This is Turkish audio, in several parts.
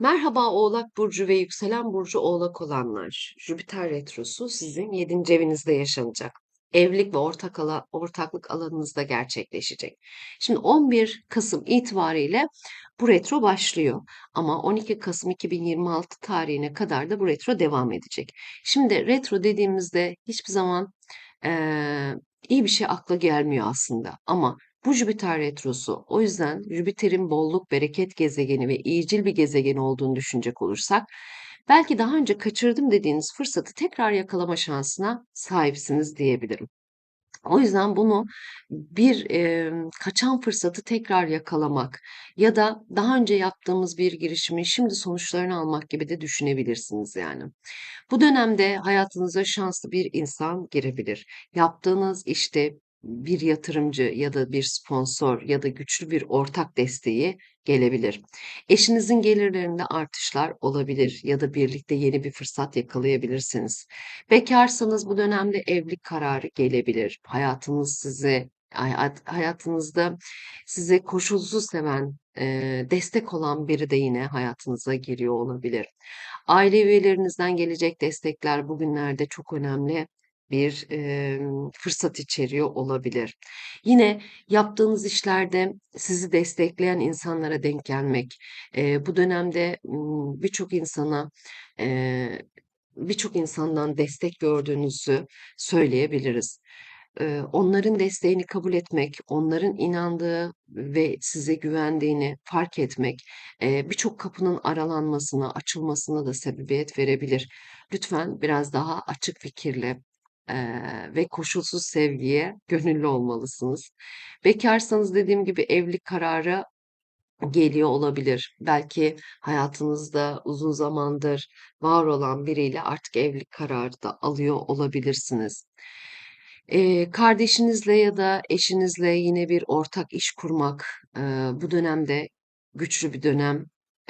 Merhaba Oğlak Burcu ve yükselen burcu Oğlak olanlar. Jüpiter Retrosu sizin 7. evinizde yaşanacak. Evlilik ve ortak ala, ortaklık alanınızda gerçekleşecek. Şimdi 11 Kasım itibariyle bu retro başlıyor. Ama 12 Kasım 2026 tarihine kadar da bu retro devam edecek. Şimdi retro dediğimizde hiçbir zaman eee, iyi bir şey akla gelmiyor aslında. Ama bu Jüpiter retrosu. O yüzden Jüpiter'in bolluk, bereket gezegeni ve iyicil bir gezegen olduğunu düşünecek olursak, belki daha önce kaçırdım dediğiniz fırsatı tekrar yakalama şansına sahipsiniz diyebilirim. O yüzden bunu bir e, kaçan fırsatı tekrar yakalamak ya da daha önce yaptığımız bir girişimi şimdi sonuçlarını almak gibi de düşünebilirsiniz yani. Bu dönemde hayatınıza şanslı bir insan girebilir. Yaptığınız işte bir yatırımcı ya da bir sponsor ya da güçlü bir ortak desteği gelebilir. Eşinizin gelirlerinde artışlar olabilir ya da birlikte yeni bir fırsat yakalayabilirsiniz. Bekarsanız bu dönemde evlilik kararı gelebilir. Hayatınız size hayat, hayatınızda size koşulsuz seven, e, destek olan biri de yine hayatınıza giriyor olabilir. Aile üyelerinizden gelecek destekler bugünlerde çok önemli bir e, fırsat içeriyor olabilir. Yine yaptığınız işlerde sizi destekleyen insanlara denk gelmek, e, bu dönemde birçok insana e, birçok insandan destek gördüğünüzü söyleyebiliriz. Onların desteğini kabul etmek, onların inandığı ve size güvendiğini fark etmek, birçok kapının aralanmasına, açılmasına da sebebiyet verebilir. Lütfen biraz daha açık fikirle ve koşulsuz sevgiye gönüllü olmalısınız. Bekarsanız dediğim gibi evlilik kararı geliyor olabilir. Belki hayatınızda uzun zamandır var olan biriyle artık evlilik kararı da alıyor olabilirsiniz. Eee, kardeşinizle ya da eşinizle yine bir ortak iş kurmak, eee, bu dönemde güçlü bir dönem,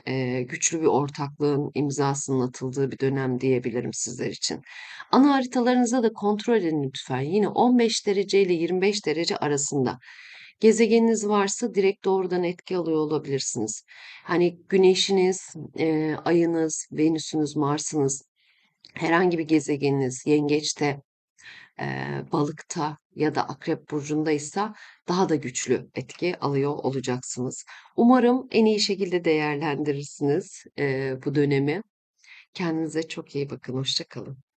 eee, güçlü bir ortaklığın imzasının atıldığı bir dönem diyebilirim sizler için. Ana haritalarınızda da kontrol edin lütfen. Yine 15 derece ile 25 derece arasında. Gezegeniniz varsa direkt doğrudan etki alıyor olabilirsiniz. Hani güneşiniz, eee, ayınız, Venüsünüz, Mars'ınız, herhangi bir gezegeniniz yengeçte balıkta ya da akrep burcundaysa daha da güçlü etki alıyor olacaksınız. Umarım en iyi şekilde değerlendirirsiniz bu dönemi. Kendinize çok iyi bakın. Hoşça kalın.